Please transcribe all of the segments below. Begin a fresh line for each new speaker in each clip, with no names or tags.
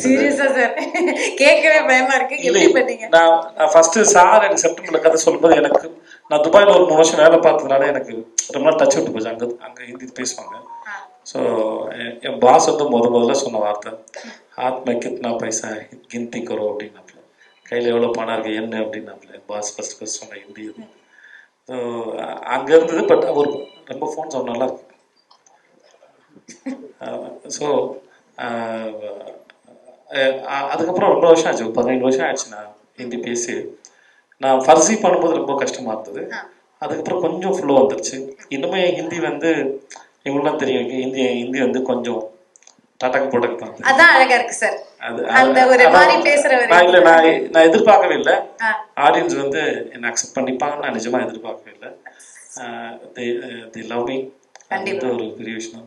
சீரியஸா சார் கேட்கவே பயமா இருக்கு.
இல்லை
எப்படி பண்ணீங்க?
நான் நான் ஃபர்ஸ்ட் சார் எனக்கு செப்டம்பர்ல கதை சொல்லும்போது எனக்கு நான் துபாயில ஒரு மூணு வருஷம் வேலை பார்த்ததுனால எனக்கு ரொம்ப நாள் டச் விட்டு போச்சு. அங்க அங்க ஹிந்தி பேசுவாங்க. ஸோ என் பாஸ் வந்து முத முதல்ல சொன்ன வார்த்தை ஹாத் மே கித்னா பைசா கிந்தி கரோ அப்படின்னாப்புல. கையில் எவ்வளோ பணம் இருக்கு என்ன அப்படின்னாப்புல. என் பாஸ் ஃபர்ஸ்ட் ஃபர்ஸ்ட் சொன்ன ஹிந்தி ஸோ அங்கே இருந்தது பட் அவர் ரொம்ப ஃபோன் சொன்ன நல்லா இருக்கு ஸோ அதுக்கப்புறம் ரொம்ப வருஷம் ஆச்சு. பதினேழு வருஷம் ஆச்சு நான் ஹிந்தி பேசி. நான் ஃபர்ஸி பண்ணும்போது ரொம்ப கஷ்டமா இருந்தது. அதுக்கப்புறம் கொஞ்சம் ஃப்ளோ வந்துருச்சு. இன்னுமே ஹிந்தி வந்து இவங்களாம் தெரியும். ஹிந்தி ஹிந்தி வந்து கொஞ்சம் டடக்கு போட்டக்கு தான்.
அதான் அழகா இருக்கு சார்
அது
அந்த ஒரு மாதிரி பேசுறவரு.
நான் இல்லை நான் நான் எதிர்பார்க்கவே இல்லை. ஆடியன்ஸ் வந்து என்னை அக்செப்ட் பண்ணிப்பாங்கன்னு நான் நிஜமா எதிர்பார்க்கவே இல்லை. தி லவ் மீ அது ஒரு பெரிய விஷயம்.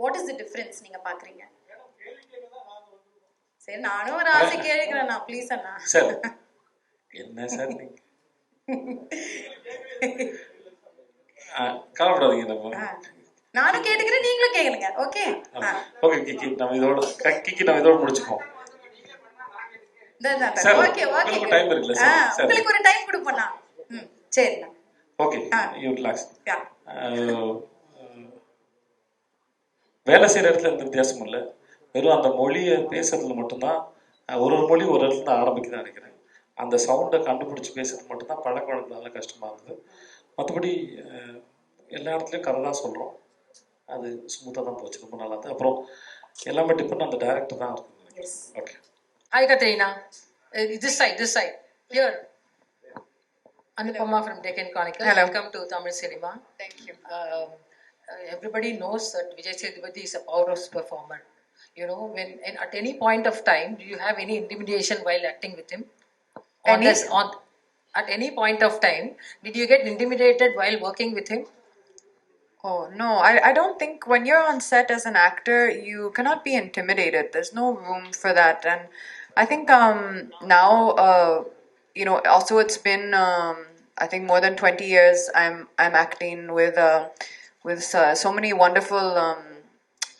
what is the difference நீங்க பாக்குறீங்க? சரி நானும் ஒரு ஆசை கேட்கிறேன். நான் ப்ளீஸ் அண்ணா.
சார் என்ன சார் நீங்க? கவலைப்படாதீங்க நம்ம.
நானும் கேட்டுக்கிறேன் நீங்களும் கேளுங்க. ஓகே
ஓகே கிக்கி நம்ம இதோட கிக்கி நம்ம இதோட முடிச்சுப்போம் Sir,
ஓகே ஓகே
உங்களுக்கு இருக்குல்ல? Sir.
உங்களுக்கு ஒரு டைம் கொடுப்போண்ணா ம் சரிண்ணா.
ஓகே. You relax
yeah.
வேலை செய்கிற இடத்துல எந்த வித்தியாசமும் இல்லை வெறும் அந்த மொழியை பேசுறதுல மட்டும்தான் ஒரு ஒரு மொழி ஒரு இடத்துல ஆரம்பிக்குதுன்னு நினைக்கிறேன் அந்த சவுண்டை கண்டுபிடிச்சி பேசுறது மட்டும்தான் பழக்க வழக்கனால கஷ்டமாக இருந்தது மற்றபடி எல்லா இடத்துலையும் கதை தான் சொல்கிறோம் அது ஸ்மூத்தாக தான் போச்சு ரொம்ப நல்லா இருந்தது அப்புறம் எல்லாமே டிபெண்ட் அந்த டேரக்டர் தான் இருக்குது okay
Hi, Katrina. Uh, this side, this side. Here. Anupama from Deccan Chronicle.
Hello.
Welcome to Tamil cinema.
Thank you.
Everybody knows that Vijay Sethupathi is a powerhouse performer. You know, when and at any point of time, do you have any intimidation while acting with him? On
Any?
this, on at any point of time, did you get intimidated while working with him?
Oh no, I, I don't think when you're on set as an actor, you cannot be intimidated. There's no room for that, and I think um now uh you know also it's been um I think more than twenty years I'm I'm acting with uh with uh, so many wonderful um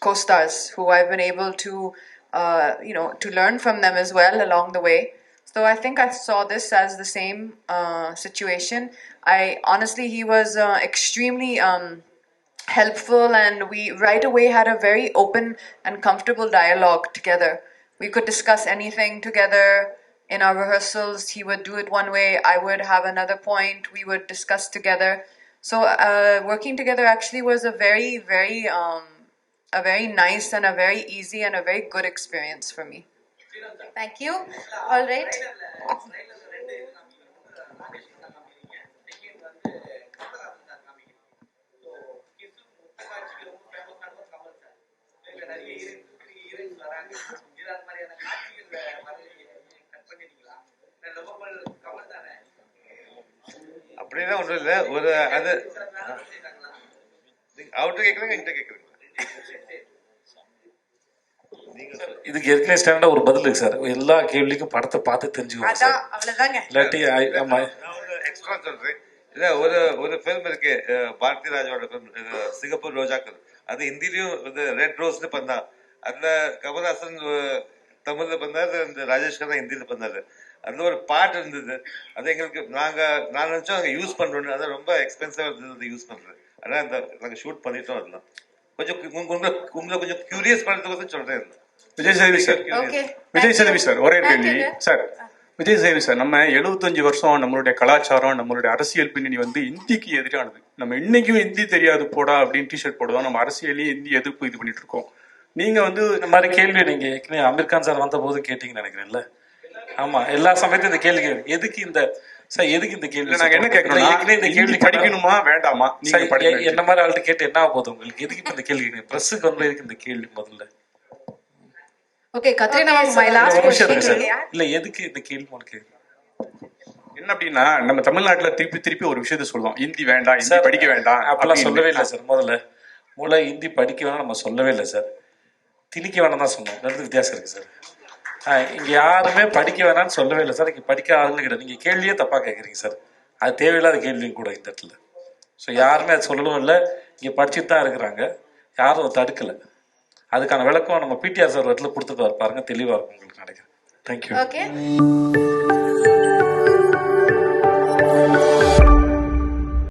co-stars who I've been able to uh you know to learn from them as well along the way. So I think I saw this as the same uh, situation. I honestly, he was uh, extremely um, helpful, and we right away had a very open and comfortable dialogue together. We could discuss anything together. In our rehearsals, he would do it one way, I would have another point, we would discuss together. So uh, working together actually was a very, very, um, a very nice and a very easy and a very good experience for me.
Thank you. All
right. ஒன்றும் இல்லை ஒரு அது அவர்கிட்ட கேட்குறீங்க என்கிட்ட கேட்குறீங்களா.
இதுக்கு ஏற்கனவே ஸ்டாண்டர்டாக ஒரு பதில் இருக்கு சார். எல்லா கேள்விக்கும் படத்தை பார்த்து தெரிஞ்சுக்கோங்க சார். இல்லாட்டி ஆமா.
எக்ஸ்ட்ரா சொல்றேன். இல்ல ஒரு ஒரு ஃபிலிம் இருக்கு பாரதி ராஜாவோட ஃபிலிம் சிங்கப்பூர் ரோஜாக்கள். அது ஹிந்திலையும் வந்து ரெட் ரோஸ்னு பண்ணா. அதுல கமல்ஹாசன் தமிழ்ல பண்ணாரு இந்த ராஜேஷ் கண்ணா ஹிந்தியில பண்ணாரு. அதுல ஒரு பாட்டு இருந்தது. அது எங்களுக்கு நாங்க நான் நினைச்சோம் அங்க யூஸ் பண்றோம்னு. அது ரொம்ப எக்ஸ்பென்சிவா இருந்தது யூஸ் பண்றது. ஆனா இந்த நாங்க ஷூட் பண்ணிட்டோம் அதெல்லாம். கொஞ்சம் உங்க- உங்களை உங்களை கொஞ்சம் கியூரியஸ் பண்றதுக்கு சொல்றேன் இதுல.
விஜய் சேவி சார்
ஓகே
விஜய் சேவி சார் ஒரே கேள்வி. சார் விஜய் சேவி சார் நம்ம 75 வருஷம் நம்மளுடைய கலாச்சாரம் நம்மளுடைய அரசியல் பின்னணி வந்து இந்திக்கு எதிரானது. நம்ம இன்னைக்கும் இந்தி தெரியாது போடா அப்படின்னு டிஷர்ட் போடுவோம். நம்ம அரசியலையும் இந்தி எதிர்ப்பு இது பண்ணிட்டு இருக்கோம். நீங்க வந்து
இந்த மாதிரி கேள்வி நீங்க ஏற்கனவே அமீர் கான் சார் வந்த போது கேட்டீங்கன்னு நினைக்கிறேன்ல. ஆமா எல்லா சமயத்தையும் இந்த கேள்வி கேட்கு எதுக்கு இந்த சார் எதுக்கு இந்த கேள்வி
இல்ல நாங்க என்ன
இந்த கேள்வி
படிக்கணுமா வேண்டாமா?
என்ன மாதிரி ஆள்கிட்ட கேட்டு என்ன போகுது உங்களுக்கு? எதுக்கு இந்த கேள்வி பிரஸுக்கு வந்து எதுக்கு இந்த கேள்வி முதல்ல?
ஓகே
நிமிஷம் இருங்க
question.
சார். இல்ல எதுக்கு இந்த கேள்வி உனக்கு
என்ன அப்படின்னா நம்ம தமிழ்நாட்டுல திருப்பி திருப்பி ஒரு விஷயத்த சொல்லுவோம். ஹிந்தி வேண்டாம் ஹிந்தி
சார்,
படிக்க வேண்டாம்
அப்பெல்லாம். சொல்லவே இல்லை சார் முதல்ல. முதல்ல ஹிந்தி படிக்க வேணாம் நம்ம சொல்லவே இல்லை சார். திணிக்க வேணாம் தான் சொன்னோம். ரெண்டு வித்தியாசம் இருக்கு சார்? இங்கே யாருமே படிக்க வேணாம்னு சொல்லவே இல்லை சார். இங்கே படிக்க ஆளுங்க கிடையாது. நீங்கள் கேள்வியே தப்பாக கேட்குறீங்க சார். அது தேவையில்லாத கேள்வியும் கூட இந்த இடத்துல. ஸோ யாருமே அது சொல்லவும் இல்லை. இங்கே படிச்சுட்டு தான் இருக்கிறாங்க. யாரும் அதை தடுக்கலை. அதுக்கான விளக்கம் நம்ம பிடிஆர் சார் இடத்துல கொடுத்துட்டு பாருங்க. தெளிவாக இருக்கும் உங்களுக்கு நினைக்கிறேன். தேங்க்யூ